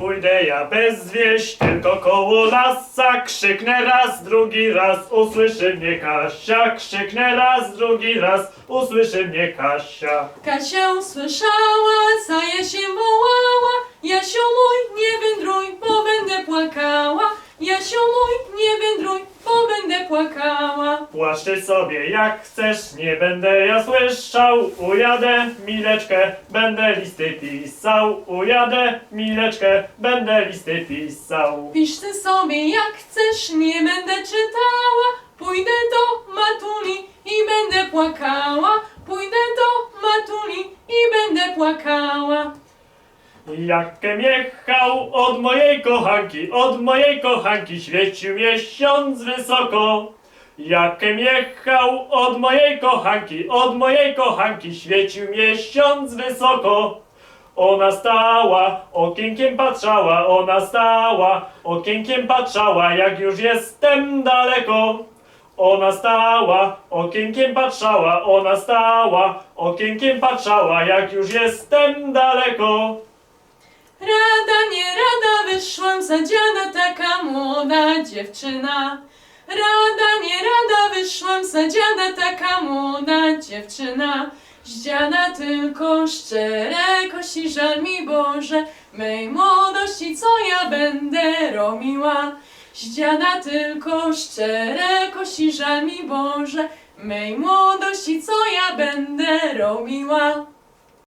pójdę ja bez wieść, tylko koło lasa krzyknę raz, drugi raz, usłyszy mnie Kasia, krzyknę raz, drugi raz, usłyszy mnie Kasia. Kasia usłyszała, za jesień wołała, Jasiu mój, nie wędruj, bo będę płakała. Jasiu mój, nie wędruj, bo będę płakała. Płaszczy sobie jak chcesz, nie będę ja słyszał, ujadę mileczkę, będę listy pisał, ujadę mileczkę, będę listy pisał. Pisz ty sobie jak chcesz, nie będę czytała. Pójdę do matuli i będę płakała. Pójdę do matuli i będę płakała. Jakem jechał od mojej kochanki, od mojej kochanki świecił miesiąc wysoko. Jakem jechał od mojej kochanki, od mojej kochanki świecił miesiąc wysoko. Ona stała, okienkiem patrzała, ona stała, okienkiem patrzała, jak już jestem daleko. Ona stała, okienkiem patrzała, ona stała, okienkiem patrzała, jak już jestem daleko. Rada, nie rada, wyszłam za dziada, taka młoda dziewczyna. Rada, rada, wyszłam za dziada, taka młoda dziewczyna. Z dziada tylko szczere kości, żal mi Boże, mej młodości, co ja będę robiła. Z dziada tylko szczere kości, żal mi Boże, mej młodości, co ja będę robiła.